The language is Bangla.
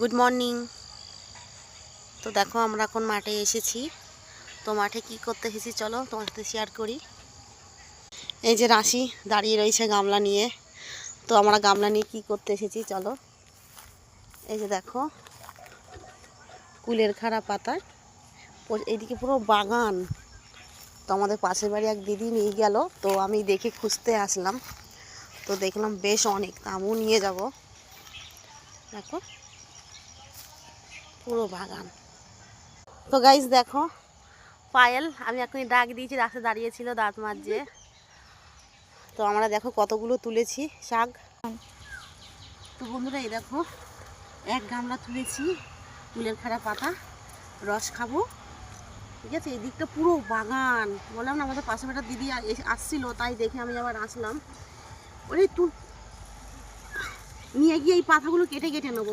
গুড মর্নিং তো দেখো আমরা এখন মাঠে এসেছি। তো মাঠে কি করতে এসেছি চলো তোমার সাথে শেয়ার করি। এই যে রাশি দাঁড়িয়ে রয়েছে গামলা নিয়ে। তো আমরা গামলা নিয়ে কি করতে এসেছি চলো। এই যে দেখো, কুলের খাড়া পাতা। ও- এইদিকে পুরো বাগান। তো আমাদের পাশের বাড়ি এক দিদি নিয়ে গেল। তো আমি দেখে খুঁজতে আসলাম। তো দেখলাম বেশ অনেক আমিও নিয়ে যাব। দেখো। পুরো বাগান। তো গাইজ দেখো, পায়েল, আমি এখনই ডাক দিয়েছি, রাস্তায় দাঁড়িয়েছিল দাঁত মাজছে। তো আমরা দেখো কতগুলো তুলেছি, শাক। তো বন্ধুরা, এই দেখো, এক গামলা তুলেছি, ফুলের খাড়া পাতা, রস খাব। ঠিক আছে, এই দিকটা পুরো বাগান। বললাম না, আমাদের পাশে একটা দিদি আসছিল, তাই দেখে আমি আবার আসলাম। ওরে তুল নিয়ে গিয়ে এই পাতাগুলো কেটে কেটে নেব।